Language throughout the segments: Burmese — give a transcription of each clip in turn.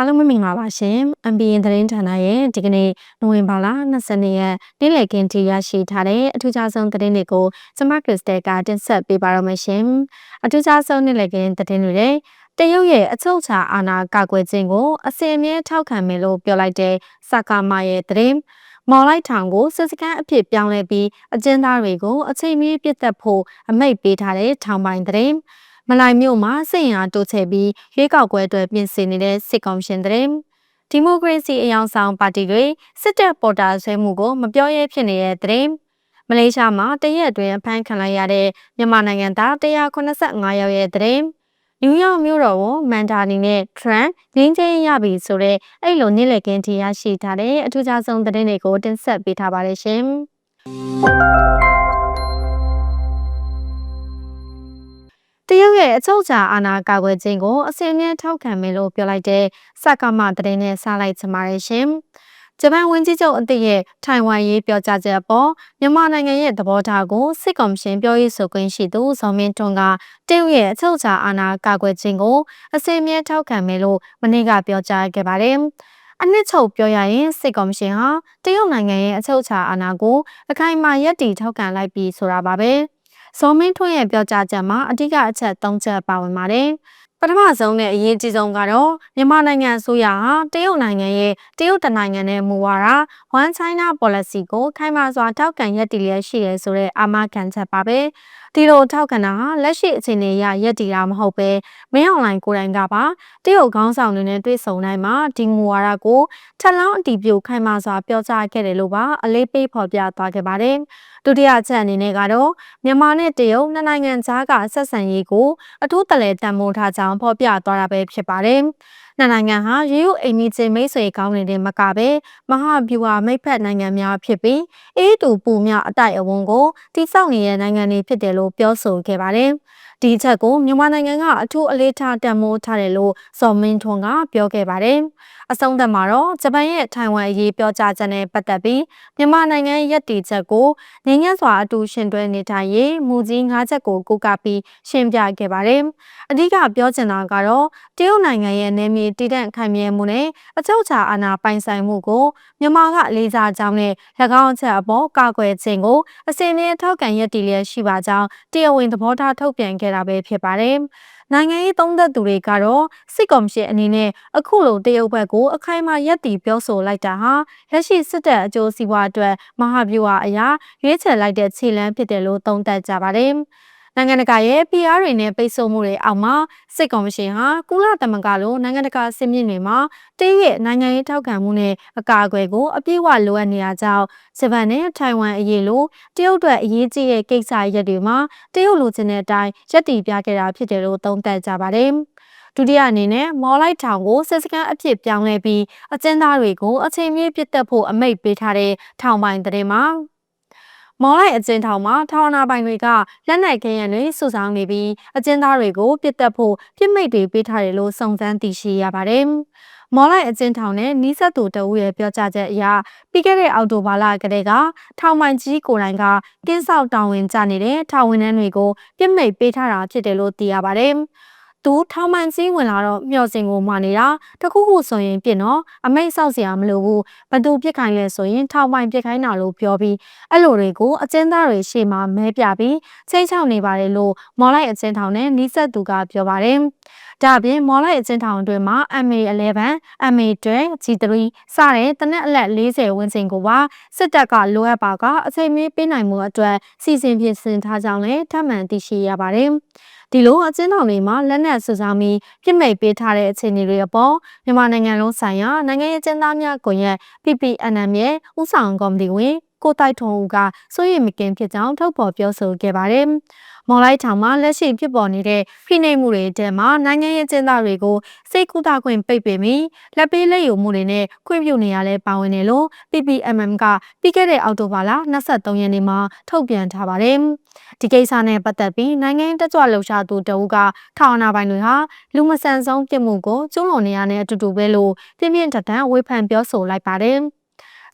အားလုံးပဲမင်္ဂလာပါရှင် MBN သတင်းဌာနရဲ့ဒီကနေ့နိုဝင်ဘာလ22ရက်နေ့လည်ခင်းထိရရှိထားတဲ့အထူးခြားဆုံးသတင်းတွေကိုကျမခရစ်စတယ်ကတင်ဆက်ပေးပါရမရှင်အထူးခြားဆုံးနေ့လည်ခင်းသတင်းတွေတဲ့တရုတ်ရဲ့အချုပ်အခြာအာဏာကာကွယ်ခြင်းကိုအစင်အမြဲထောက်ခံမယ်လို့ပြောလိုက်တဲ့စကာမာရဲ့သတင်းမော်လိုက်ထောင်ကိုစစ်စခန်းအဖြစ်ပြောင်းလဲပြီးအကျဉ်းသားတွေကိုအချိန်မီပြစ်တက်ဖို့အမိန့်ပေးထားတဲ့ထောင်ပိုင်းသတင်း မလိုက်မြို့မှာစစ်ရင်အားတိုးချဲ့ပြီးရွေးကောက်ပွဲအတွက်ပြင်ဆင်နေတဲ့စစ်ကောင်ရှင်တဲ့ဒီမိုကရေစီအယောင်ဆောင်ပါတီတွေစစ်တပ်ပေါ်တာဆွဲမှုကိုမပြောရဲဖြစ်နေတဲ့တဲ့မလေးရှားမှာတရက်အတွင်းအဖမ်းခံလိုက်ရတဲ့မြန်မာနိုင်ငံသား185ယောက်ရဲ့တဲ့နယူးယောက်မြို့တော်ကိုမန်ဒါနီနဲ့ထရန့်ငင်းချင်းရပြီဆိုတော့အဲ့လိုနေ့လည်ခင်းထိရရှိထားတဲ့အထူးခြားဆုံးသတင်းတွေကိုတင်ဆက်ပေးထားပါတယ်ရှင်။ တရုတ်ရဲ့အချုပ်အခြာအာဏာကာကွယ်ခြင်းကိုအစဉ်အမြဲထောက်ခံမယ်လို့ပြောလိုက်တဲ့စကားမသတင်းနဲ့စားလိုက်ချင်ပါတယ်ရှင်။ဂျပန်ဝန်ကြီးချုပ်အသစ်ရဲ့ထိုင်ဝမ်ရေးပြောကြားချက်ပေါ်မြန်မာနိုင်ငံရဲ့သဘောထားကိုစစ်ကော်မရှင်ပြောရေးဆိုခွင့်ရှိသူဇော်မင်းထွန်းကတရုတ်ရဲ့အချုပ်အခြာအာဏာကာကွယ်ခြင်းကိုအစဉ်အမြဲထောက်ခံမယ်လို့မနေ့ကပြောကြားခဲ့ပါတယ်။အနှစ်ချုပ်ပြောရရင်စစ်ကော်မရှင်ဟာတရုတ်နိုင်ငံရဲ့အချုပ်အခြာအာဏာကိုအခိုင်အမာယက်တီထောက်ခံလိုက်ပြီးဆိုတာပါပဲ။ ဇော်မင်းထွန်းရဲ့ပြောကြားချက်မှာအဓိကအချက်၃ချက်ပါဝင်ပါတယ်။ပထမဆုံးနဲ့အရေးကြီးဆုံးကတော့မြန်မာနိုင်ငံအစိုးရဟာတရုတ်နိုင်ငံရဲ့တရုတ်တနိုင်ငံနဲ့မူဝါဒ One China Policy ကိုခိုင်မာစွာထောက်ခံရည်တည်လျက်ရှိရဲဆိုတဲ့အာမခံချက်ပါပဲ ဒီလိုထောက်ခံတာဟာလက်ရှိအခြေအနေအရရည်တည်တာမဟုတ်ပဲမင်းအွန်လိုင်းကိုယ်တိုင်ကပါတရုတ်ခေါင်းဆောင်တွေနဲ့တွေ့ဆုံတိုင်းမှာဒီမူဝါဒကိုထက်လောင်းအတီးပြုတ်ခိုင်မာစွာပြောကြားခဲ့တယ်လို့ပါအလေးပေးဖော်ပြသွားခဲ့ပါတယ်ဒုတိယချက်အနေနဲ့ကတော့မြန်မာနဲ့တရုတ်နှစ်နိုင်ငံကြားကဆက်ဆံရေးကိုအထူးတလဲတန်ဖိုးထားကြောင်းဖော်ပြသွားတာပဲဖြစ်ပါတယ်။ နှစ်နိုင်ငံဟာရေရုအိမ်နီးချင်းမိတ်ဆွေကောင်းနေတဲ့မကပဲမဟာဗျူဟာမိတ်ဖက်နိုင်ငံများဖြစ်ပြီးအေးတူပူမြအတိုက်အဝန်းကိုတိစောက်နေတဲ့နိုင်ငံတွေဖြစ်တယ်လို့ပြောဆိုခဲ့ပါတယ်။ဒီချက်ကိုမြန်မာနိုင်ငံကအထူးအလေးထားတန်မိုးထားတယ်လို့ဇော်မင်းထွန်းကပြောခဲ့ပါတယ်။ အဆုံးသတ်မှာတော့ဂျပန်ရဲ့ထိုင်ဝမ်အရေးပြောကြားချက်နဲ့ပတ်သက်ပြီးမြန်မာနိုင်ငံရဲ့ရည်တည်ချက်ကိုငင်းညံ့စွာအတူရှင်တွဲနေထိုင်ရေးမူကြီး၅ချက်ကိုကိုးကားပြီးရှင်းပြခဲ့ပါတယ်။အဓိကပြောချင်တာကတော့တရုတ်နိုင်ငံရဲ့နယ်မြေတည်တံ့ခိုင်မြဲမှုနဲ့အချုပ်အခြာအာဏာပိုင်ဆိုင်မှုကိုမြန်မာကလေးစားကြောင်းနဲ့၎င်းချက်အပေါ်ကာကွယ်ခြင်းကိုအစဉ်အမြဲထောက်ခံရည်တည်လျက်ရှိပါကြောင်းတရားဝင်သဘောထားထုတ်ပြန်ခဲ့တာပဲဖြစ်ပါတယ်။ နိုင်ငံရေးသုံးသက်သူတွေကတော့စစ်ကော်မရှင်အနေနဲ့အခုလိုတရုတ်ဘက်ကိုအခိုင်အမာရက်တီပြောဆိုလိုက်တာဟာလက်ရှိစစ်တပ်အကျိုးစီးပွားအတွက်မဟာဗျူဟာအရာရွေးချယ်လိုက်တဲ့ခြေလှမ်းဖြစ်တယ်လို့သုံးသပ်ကြပါတယ်။ နိုင်ငံတကာရဲ့ PR တွေနဲ့ပိတ်ဆို့မှုတွေအောက်မှာစစ်ကော်မရှင်ဟာကုလသမဂ္ဂလိုနိုင်ငံတကာစင်မြင့်တွေမှာတရုတ်ရဲ့နိုင်ငံရေးထောက်ခံမှုနဲ့အကာအကွယ်ကိုအပြည့်အဝလိုအပ်နေတာကြောင့်ဂျပန်နဲ့ထိုင်ဝမ်အရေးလိုတရုတ်အတွက်အရေးကြီးတဲ့ကိစ္စရပ်တွေမှာတရုတ်လိုချင်တဲ့အတိုင်းရပ်တည်ပြခဲ့တာဖြစ်တယ်လို့သုံးသပ်ကြပါတယ်။ဒုတိယအနေနဲ့မော်လိုက်ထောင်ကိုစစ်စခန်းအဖြစ်ပြောင်းလဲပြီးအကျဉ်းသားတွေကိုအချိန်မြင့်ပြစ်တက်ဖို့အမိန့်ပေးထားတဲ့ထောင်ပိုင်းတဲ့မှာ မော်လိုက်အကျဉ်းထောင်မှာထောင်နာပိုင်တွေကလက်နက်ခဲယံတွေစုဆောင်းနေပြီးအကျဉ်းသားတွေကိုပြစ်တက်ဖို့ပြစ်မိတ်တွေပေးထားတယ်လို့စုံစမ်းသိရှိရပါတယ်။မော်လိုက်အကျဉ်းထောင်နဲ့နီးစပ်သူတဦးရဲ့ပြောကြားချက်အရပြီးခဲ့တဲ့အောက်တိုဘာလကတည်းကထောင်ပိုင်ကြီးကိုယ်တိုင်ကကင်းဆောက်တောင်းဝင်ကြနေတဲ့ထောင်ဝန်ထမ်းတွေကိုပြစ်မိတ်ပေးထားတာဖြစ်တယ်လို့သိရပါတယ်။ သူထောင်မှန်စည်းဝင်လာတော့မျှော်စင်ကိုမှနေတာတခုခုဆိုရင်ပြစ်နော်အမိတ်ဆောက်စရာမလိုဘူးဘသူပြစ်ခိုင်းလဲဆိုရင်ထောင်ပိုင်ပြစ်ခိုင်းတာလို့ပြောပြီးအဲ့လိုတွေကိုအကျဉ်းသားတွေရှေ့မှာမဲပြပြီးချိန်ချောက်နေပါတယ်လို့မော်လိုက်အကျဉ်းထောင်နဲ့နီးစပ်သူကပြောပါတယ် ဒါအပြင်မော်လိုက်အကျဉ်းထောင်အတွင်းမှာ MA11, MA12, G3 စတဲ့တနက်အလက်40ဝန်းကျင်ကိုပါစစ်တပ်ကလိုအပ်ပါကအချိန်မီပေးနိုင်မှုအတွက်စီစဉ်ပြင်ဆင်ထားကြောင်းလည်းထပ်မံသိရှိရပါတယ်။ဒီလိုအကျဉ်းထောင်တွေမှာလက်နက်စုဆောင်းပြီးပြစ်မိတ်ပေးထားတဲ့အခြေအနေတွေအပေါ်မြန်မာနိုင်ငံလုံးဆိုင်ရာနိုင်ငံရေးကျဉ်းသားများကွန်ရက် PPNM ရဲ့ဥဆောင်ကော်မတီဝင်ကိုတိုက်ထုံဦးကစိုးရိမ်မကင်းဖြစ်ကြောင်းထုတ်ဖော်ပြောဆိုခဲ့ပါတယ်။ မော်လိုက်ထောင်မှာလက်ရှိဖြစ်ပေါ်နေတဲ့ဖိနှိပ်မှုတွေတဲမှာနိုင်ငံရေးကျင်းသားတွေကိုစိတ်ကူးတာခွင့်ပိတ်ပင်ပြီးလက်ပေးလက်ယူမှုတွေနဲ့ခွင့်ပြုနေရလဲပါဝင်တယ်လို့ PPMM ကပြီးခဲ့တဲ့အောက်တိုဘာလ23ရက်နေ့မှာထုတ်ပြန်ထားပါတယ်။ဒီကိစ္စနဲ့ပတ်သက်ပြီးနိုင်ငံတက်ကြွလှုပ်ရှားသူတအုပ်ကထောင်အနာပိုင်တွေဟာလူမဆန်ဆုံးပြစ်မှုကိုကျူးလွန်နေရတဲ့အတူတူပဲလို့ပြင်းပြင်းထန်ထန်ဝေဖန်ပြောဆိုလိုက်ပါတယ်။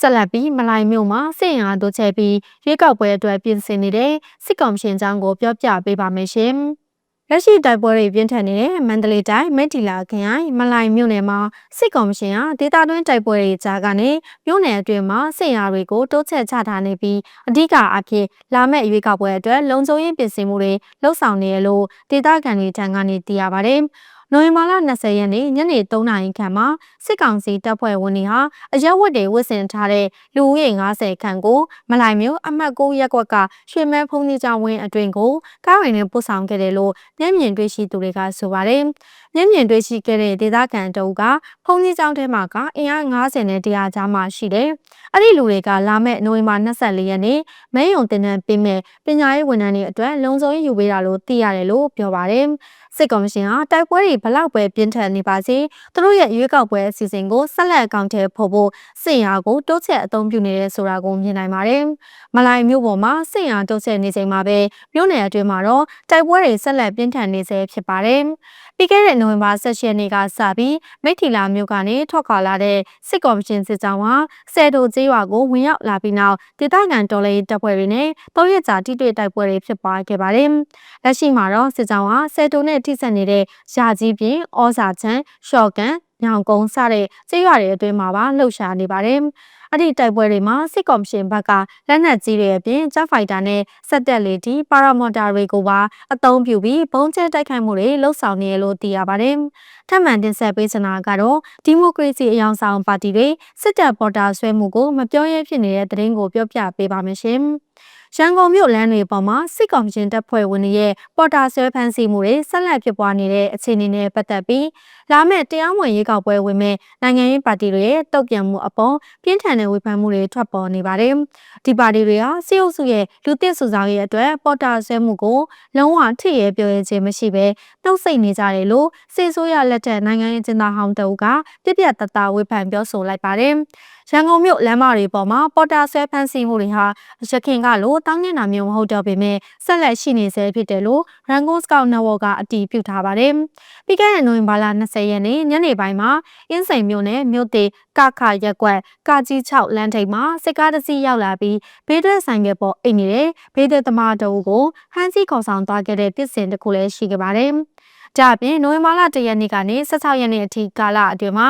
ဆက်လက်ပြီးမလိုင်မြို့မှာစစ်ရင်အားတိုးချဲ့ပြီးရွေးကောက်ပွဲအတွက်ပြင်ဆင်နေတဲ့စစ်ကောင်ရှင်ကြောင်းကိုပြောပြပေးပါမယ်ရှင်။လက်ရှိတိုက်ပွဲတွေပြင်းထန်နေတဲ့မန္တလေးတိုင်းမိထီလာခရိုင်မလိုင်မြို့နယ်မှာစစ်ကောင်မရှင်ဟာဒေသတွင်းတိုက်ပွဲတွေကြားကနေမြို့နယ်အတွင်းမှာစစ်ရာတွေကိုတိုးချဲ့ချထားနေပြီးအဓိကအဖြစ်လာမယ့်ရွေးကောက်ပွဲအတွက်လုံခြုံရေးပြင်ဆင်မှုတွေလှုပ်ဆောင်နေရလို့ဒေသခံတွေထံကနေသိရပါတယ်။ နိုဝင်ဘာလ20ရက်နေ့ညနေ3နာရီခန့်မှာစစ်ကောင်စီတပ်ဖွဲ့ဝင်တွေဟာအရက်ဝတ်တွေဝတ်ဆင်ထားတဲ့လူဦးရေ90ခန့်ကိုမလိုင်မျိုးအမှတ်9ရပ်ကွက်ကရွှေမဲဖုန်ကြီးကျောင်းဝင်းအတွင်ကိုကားဝင်နဲ့ပို့ဆောင်ခဲ့တယ်လို့မျက်မြင်တွေ့ရှိသူတွေကဆိုပါတယ်။မျက်မြင်တွေ့ရှိခဲ့တဲ့ဒေသခံတအုပ်ကဖုန်ကြီးကျောင်းထဲမှာကအင်အား90နဲ့100ကြားမှရှိတယ်။အဲ့ဒီလူတွေကလာမဲ့နိုဝင်ဘာ24ရက်နေ့မဲယုံတင်တဲ့ပြင်မဲ့ပညာရေးဝန်ထမ်းတွေအတွက်လုံခြုံရေးယူပေးတာလို့သိရတယ်လို့ပြောပါတယ်။ စစ်ကော်မရှင်ဟာတိုက်ပွဲတွေဘလောက်ပဲပြင်းထန်နေပါစေသူတို့ရဲ့ရွေးကောက်ပွဲအစီအစဉ်ကိုဆက်လက်အကောင့်ထဲဖို့ဖို့စစ်ရာကိုတိုးချဲ့အသုံးပြုနေတယ်ဆိုတာကိုမြင်နိုင်ပါတယ်။မလိုင်မြို့ပေါ်မှာစစ်ရာတိုးချဲ့နေချိန်မှာပဲမြို့နယ်အတွင်းမှာတော့တိုက်ပွဲတွေဆက်လက်ပြင်းထန်နေဆဲဖြစ်ပါတယ်။ပြီးခဲ့တဲ့နိုဝင်ဘာ16ရက်နေ့ကစပြီးမိထီလာမြို့ကနေထွက်ခွာလာတဲ့စစ်ကော်မရှင်စစ်ကြောင်းဟာဆယ်တိုကျေးရွာကိုဝင်ရောက်လာပြီးနောက်ဒေသခံတော်လှန်ရေးတပ်ဖွဲ့တွေနဲ့တောရက်ကြာတိတွေ့တိုက်ပွဲတွေဖြစ်ပွားခဲ့ပါတယ်။လက်ရှိမှာတော့စစ်ကြောင်းဟာဆယ်တိုနဲ့ထိစပ်နေတဲ့ရာကြီးပြင်၊ဩဇာချမ်း၊ရှော့ကန်၊ညောင်ကုန်းစတဲ့ကျေးရွာတွေအတွင်းမှာပါလှုပ်ရှားနေပါတယ်။အဲ့ဒီတိုက်ပွဲတွေမှာစစ်ကော်မရှင်ဘက်ကလက်နက်ကြီးတွေအပြင်ဂျက်ဖိုက်တာနဲ့စက်တက်လေတီပါရာမော်တာတွေကိုပါအသုံးပြုပြီးဘုံကျဲတိုက်ခိုက်မှုတွေလှုပ်ဆောင်နေရလို့သိရပါတယ်။ထပ်မံတင်ဆက်ပေးချင်တာကတော့ဒီမိုကရေစီအယောင်ဆောင်ပါတီတွေစစ်တပ်ပေါ်တာဆွဲမှုကိုမပြောရဲဖြစ်နေတဲ့သတင်းကိုပြောပြပေးပါမယ်ရှင်။ ရန်ကုန်မြို့လမ်းတွေပေါ်မှာစစ်ကောင်ရှင်တပ်ဖွဲ့ဝင်တွေရဲ့ပေါ်တာဆွဲဖမ်းဆီးမှုတွေဆက်လက်ဖြစ်ပွားနေတဲ့အခြေအနေနဲ့ပတ်သက်ပြီးလာမယ့်တရားဝင်ရေးကောက်ပွဲဝင်မဲ့နိုင်ငံရေးပါတီတွေရဲ့တုံ့ပြန်မှုအပေါ်ပြင်းထန်တဲ့ဝေဖန်မှုတွေထွက်ပေါ်နေပါတယ်။ဒီပါတီတွေဟာစစ်အုပ်စုရဲ့လူသစ်စုဆောင်ရေးအတွက်ပေါ်တာဆွဲမှုကိုလုံးဝထိရဲပြောရခြင်းမရှိဘဲနှုတ်ဆက်နေကြတယ်လို့စေဆိုးရလက်ထက်နိုင်ငံရေးကျင်းသားဟောင်းတအုပ်ကပြပြတတဝေဖန်ပြောဆိုလိုက်ပါတယ်။ရန်ကုန်မြို့လမ်းမတွေပေါ်မှာပေါ်တာဆွဲဖမ်းဆီးမှုတွေဟာရခင်ကလိုတောင်းနေတာမျိုးမဟုတ်တော့ပေမဲ့ဆက်လက်ရှိနေဆဲဖြစ်တယ်လို့ Rango Scout Network ကအတည်ပြုထားပါတယ်။ပြီးခဲ့တဲ့နိုဝင်ဘာလ20ရက်နေ့ညနေပိုင်းမှာအင်းစိန်မြို့နယ်မြို့သေးကခရက်ကွက်ကာကြီး6လမ်းထိပ်မှာစစ်ကားတစ်စီးရောက်လာပြီးဘေးတွဲဆိုင်ကပေါ်အိတ်နေတဲ့ဘေးသက်သမားတို့ကိုဟမ်းစီခေါ်ဆောင်သွားခဲ့တဲ့တစ်စင်တစ်ခုလည်းရှိခဲ့ပါတယ်။။ ဒါ့အပြင်နိုဝင်ဘာလ၁ရက်နေ့ကနေ16ရက်နေ့အထိကာလအတွင်းမှာ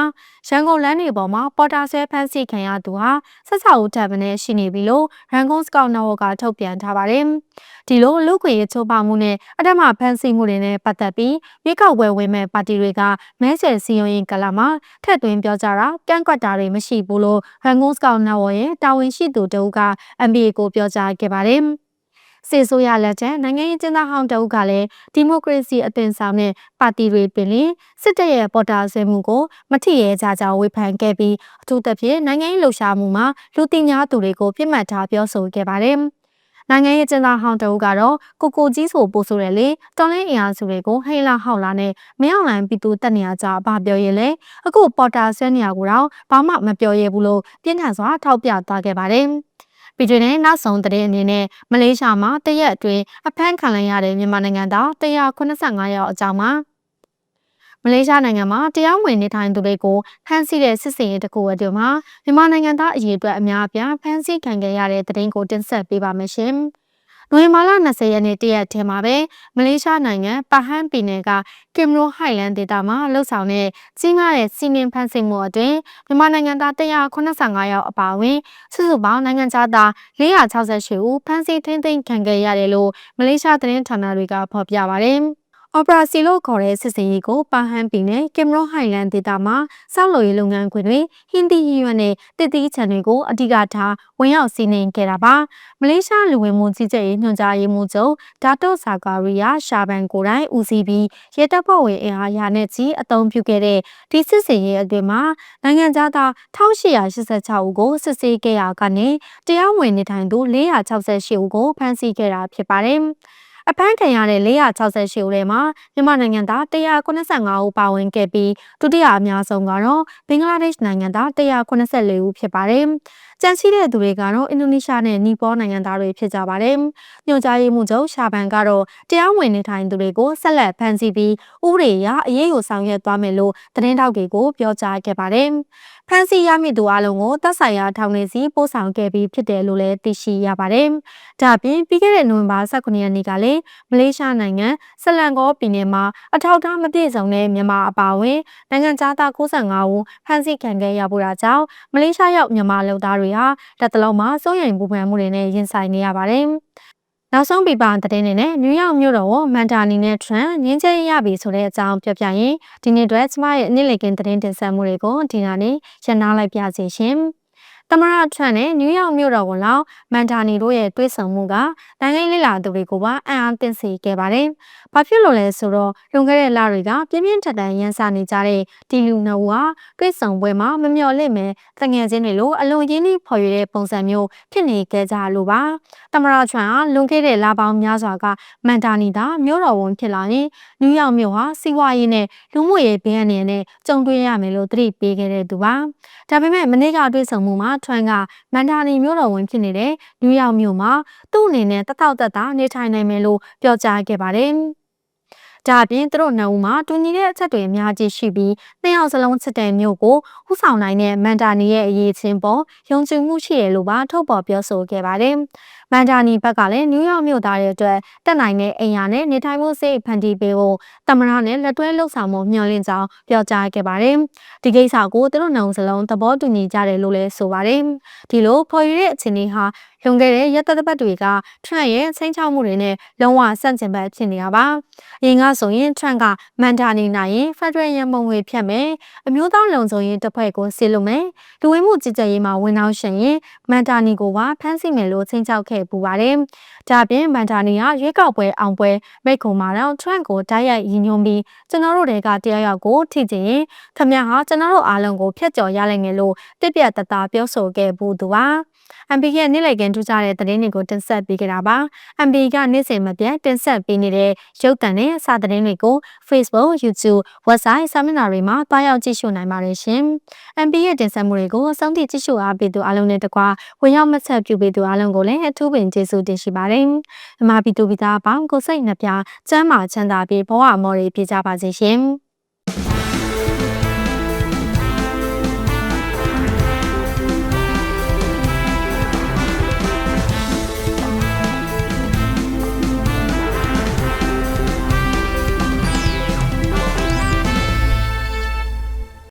ရန်ကုန်လမ်းတွေပေါ်မှာပေါ်တာဆဲဖမ်းဆီးခံရသူဟာ16ဦးထပ်မံရှိနေပြီလို့ရန်ကုန်စကောက်နော်ကထုတ်ပြန်ထားပါတယ်။ဒီလိုလူခွေရေးချိုးဖောက်မှုနဲ့အထက်မှဖမ်းဆီးမှုတွေနဲ့ပတ်သက်ပြီးရွေးကောက်ပွဲဝင်မဲ့ပါတီတွေကမဲဆယ်စီယုံရင်ကလာမှာထက်သွင်းပြောကြတာကန့်ကွက်တာတွေမရှိဘူးလို့ရန်ကုန်စကောက်နော်ရဲ့တာဝန်ရှိသူတို့က MBA ကိုပြောကြားခဲ့ပါတယ်။ စေဆိုရလက်ထက်နိုင်ငံရေးကျင်းသားဟောင်းတအုပ်ကလည်းဒီမိုကရေစီအသွင်ဆောင်တဲ့ပါတီတွေပင်လင်စစ်တပ်ရဲ့ပေါ်တာဆွေးမှုကိုမထီရဲကြကြဝေဖန်ခဲ့ပြီးအထူးသဖြင့်နိုင်ငံရေးလှုပ်ရှားမှုမှာလူသိများသူတွေကိုပြစ်မှတ်ထားပြောဆိုခဲ့ပါတယ်။နိုင်ငံရေးကျင်းသားဟောင်းတအုပ်ကတော့ကိုကိုကြီးဆိုပို့ဆိုတယ်လေတော်လင်းအင်အားစုတွေကိုဟိလာဟောက်လာနဲ့မရောက်လိုင်းပြည်သူတက်နေရကြဘာပြောရဲလဲအခုပေါ်တာဆွဲနေရကိုတော့ဘာမှမပြောရဲဘူးလို့ပြင်းထန်စွာထောက်ပြသွားခဲ့ပါတယ်။ ပြည်တွင်းနဲ့နောက်ဆုံးသတင်းအနေနဲ့မလေးရှားမှာတရက်အတွင်းအဖမ်းခံလိုက်ရတဲ့မြန်မာနိုင်ငံသား185ယောက်အကြောင်းမှာမလေးရှားနိုင်ငံမှာတရားဝင်နေထိုင်သူတွေကိုဖမ်းဆီးတဲ့စစ်စင်ရေးတစ်ခုအတွင်းမှာမြန်မာနိုင်ငံသားအရေးအတွက်အများအပြားဖမ်းဆီးခံခဲ့ရတဲ့သတင်းကိုတင်ဆက်ပေးပါမယ်ရှင်။ နိုဝင်ဘာလ20ရက်နေ့တရက်ထဲမှာပဲမလေးရှားနိုင်ငံပါဟန်ပြည်နယ်ကကင်မရိုဟိုင်လန်ဒေသမှာလှုပ်ဆောင်တဲ့ကြီးမားတဲ့စီမင်းဖန်ဆင်မှုအတွင်းမြန်မာနိုင်ငံသား185ယောက်အပါအဝင်စုစုပေါင်းနိုင်ငံသား468ဦးဖမ်းဆီးထိန်းသိမ်းခံခဲ့ရတယ်လို့မလေးရှားသတင်းဌာနတွေကဖော်ပြပါတယ်။ အော်ပရာစီလို့ခေါ်တဲ့စစ်စင်ရေးကိုပါဟန်ပြည်နယ်ကင်မရွန်ဟိုင်လန်ဒေသမှာစောက်လို့ရေးလုပ်ငန်းခွင်တွေဟင်းသီးရည်ရွက်နဲ့တစ်သီးချန်တွေကိုအဓိကထားဝင်ရောက်စီးနှင်ခဲ့တာပါမလေးရှားလူဝင်မှုကြီးကြပ်ရေးညွှန်ကြားရေးမှူးချုပ်ဒါတိုဆာကာရီယာရှာဘန်ကိုတိုင်ဦးစီးပြီးရဲတပ်ဖွဲ့ဝင်အင်အားရာနဲ့ကြီးအုံပြုခဲ့တဲ့ဒီစစ်စင်ရေးအတွင်းမှာနိုင်ငံသား1886ဦးကိုစစ်ဆေးခဲ့ရကနေတရားဝင်နေထိုင်သူ468ဦးကိုဖမ်းဆီးခဲ့တာဖြစ်ပါတယ်။ အဖမ်းခံရတဲ့468ဦးထဲမှာမြန်မာနိုင်ငံသား185ဦးပါဝင်ခဲ့ပြီးဒုတိယအများဆုံးကတော့ဘင်္ဂလားဒေ့ရှ်နိုင်ငံသား184ဦးဖြစ်ပါတယ်။ကြန့်ရှိတဲ့သူတွေကတော့အင်ဒိုနီးရှားနဲ့နီပေါနိုင်ငံသားတွေဖြစ်ကြပါတယ်။ညွှန်ကြားရေးမှူးချုပ်ရှာဘန်ကတော့တရားဝင်နေထိုင်သူတွေကိုဆက်လက်ဖမ်းဆီးပြီးဥပဒေအရအရေးယူဆောင်ရွက်သွားမယ်လို့သတင်းတောက်တွေကိုပြောကြားခဲ့ပါတယ်။ဖမ်းဆီးရမိသူအလုံးကိုတပ်ဆိုင်ရာထောင်ထဲစီပို့ဆောင်ခဲ့ပြီးဖြစ်တယ်လို့လည်းသိရှိရပါတယ်။ဒါ့အပြင်ပြီးခဲ့တဲ့နိုဝင်ဘာ18ရက်နေ့ကလည်းမလေးရှားနိုင်ငံဆလန်ကောပြည်နယ်မှာအထောက်အထားမပြည့်စုံတဲ့မြန်မာအပါအဝင်နိုင်ငံသားသား65ဦးဖမ်းဆီးခံခဲ့ရပတာကြောင့်မလေးရှားရောက်မြန်မာလူသားတွေဟာတက်တလုံးမှာစိုးရိမ်ပူပန်မှုတွေနဲ့ရင်ဆိုင်နေရပါတယ်။နောက်ဆုံးပြပသတင်းတွေနဲ့နယူးယောက်မြို့တော်ကိုမန်တာနီနဲ့ထရန်ငင်းချရရပြီဆိုတဲ့အကြောင်းပြောပြရင်ဒီနေ့အတွက်ကျမရဲ့နေ့လည်ခင်းသတင်းတင်ဆက်မှုတွေကိုဒီနေ့ရန်နာလိုက်ပြစီရှင်။ သမရထရန့်နဲ့နယူးယောက်မြို့တော်ဝန်လောက်မန်တာနီတို့ရဲ့တွေ့ဆုံမှုကနိုင်ငံလေးလာသူတွေကိုပါအံ့အားသင့်စေခဲ့ပါတယ်။ဘာဖြစ်လို့လဲဆိုတော့လွန်ခဲ့တဲ့လတွေကပြင်းပြင်းထန်ထန်ရန်စာနေကြတဲ့ဒီလူနှစ်ဦးဟာတွေ့ဆုံပွဲမှာမမျှော်လင့်မဲ့တငယ်ချင်းတွေလိုအလွန်ရင်းနှီးဖော်ရတဲ့ပုံစံမျိုးဖြစ်နေခဲ့ကြလို့ပါ။သမရထရန့်ဟာလွန်ခဲ့တဲ့လပေါင်းများစွာကမန်တာနီသာမြို့တော်ဝန်ဖြစ်လာရင်နယူးယောက်မြို့ဟာစီးပွားရေးနဲ့လူမှုရေးဘေးအန္တရာယ်နဲ့ကြုံတွေ့ရမယ်လို့သတိပေးခဲ့တဲ့သူပါ။ဒါပေမဲ့မနေ့ကတွေ့ဆုံမှုမှာထွန်းကမန်ဒါနီမြို့တော်ဝင်ဖြစ်နေတဲ့နယူးယောက်မြို့မှာသူ့အနေနဲ့တထောက်သက်သာနေထိုင်နိုင်မယ်လို့ပြောကြားခဲ့ပါတယ်။ ဒါအပြင်သူတို့နှစ်ဦးမှာတူညီတဲ့အချက်တွေအများကြီးရှိပြီးနှစ်ယောက်စလုံးချစ်တဲ့မျိုးကိုဥဆောင်နိုင်တဲ့မန်တာနီရဲ့အရေးချင်းပေါ်ယုံကြည်မှုရှိရလို့ပါထုတ်ပေါ်ပြောဆိုခဲ့ပါတယ်။မန်ဒါနီဘက်ကလည်းနယူးယောက်မြို့သားတွေအတွက်တက်နိုင်တဲ့အိမ်ယာနဲ့နေထိုင်မှုစိတ်ဖန်တီးပေးဖို့တမရနဲ့လက်တွဲလှုပ်ဆောင်မှုမျှော်လင့်ကြောင်းပြောကြားခဲ့ပါတယ်။ဒီကိစ္စကိုသူတို့နှုံစလုံးသဘောတူညီကြတယ်လို့လည်းဆိုပါတယ်။ဒီလိုဖော်ရတဲ့အခြေအနေဟာလွန်ခဲ့တဲ့ရက်သက်ပတ်တွေကထရန့်ရဲ့ချင်းချောက်မှုတွေနဲ့လုံးဝဆန့်ကျင်ဘက်ဖြစ်နေတာပါ။အရင်ကဆိုရင်ထရန့်ကမန်ဒါနီနိုင်ရင်ဖက်ဒရယ်ရန်ပုံငွေဖြတ်မယ်။အမျိုးသားလုံခြုံရေးတပ်ဖွဲ့ကိုဆီလို့မယ်။လူဝင်မှုကြီးကြပ်ရေးမှာဝင်နောက်ရှင်ရင်မန်ဒါနီကိုပါဖမ်းဆီးမယ်လို့ချင်းချောက်ခဲ့ပူပါတယ်။ဒါပြင်မန်ဒါနီကရွေးကောက်ပွဲအောင်ပွဲမိတ်ခုံမှာတော့ထရန့်ကိုတိုက်ရိုက်ရည်ညွှန်းပြီးကျွန်တော်တို့တွေကတရားရောက်ကိုထိကျင်ခမရဟာကျွန်တော်တို့အားလုံးကိုဖျက်ကျော်ရလိမ့်မယ်လို့တစ်ပြတ်တသားပြောဆိုခဲ့ဘူးသူပါ။ MB ရဲ့နေ့လည်ခင်းထူးခြားတဲ့သတင်းတွေကိုတင်ဆက်ပေးကြတာပါ။ MB ကနေ့စဉ်မပြတ်တင်ဆက်ပေးနေတဲ့ရုပ်သံနဲ့စာသတင်းတွေကို Facebook, YouTube, website စာမျက်နှာတွေမှာတွားရောက်ကြည့်ရှုနိုင်ပါတယ်ရှင်။ MB ရဲ့တင်ဆက်မှုတွေကိုအဆုံးထိကြည့်ရှုအားပေးသူအားလုံးနဲ့တကွာဝင်ရောက်မဆက်ပြုပေးသူအားလုံးကိုလည်းအထူးပင်ကျေးဇူးတင်ရှိပါတယ်။မြမပီတူပီသားအပေါင်းကိုစိတ်နှပြချမ်းမာချမ်းသာပြီးဘဝအမော်တွေပြကြပါစေရှင်။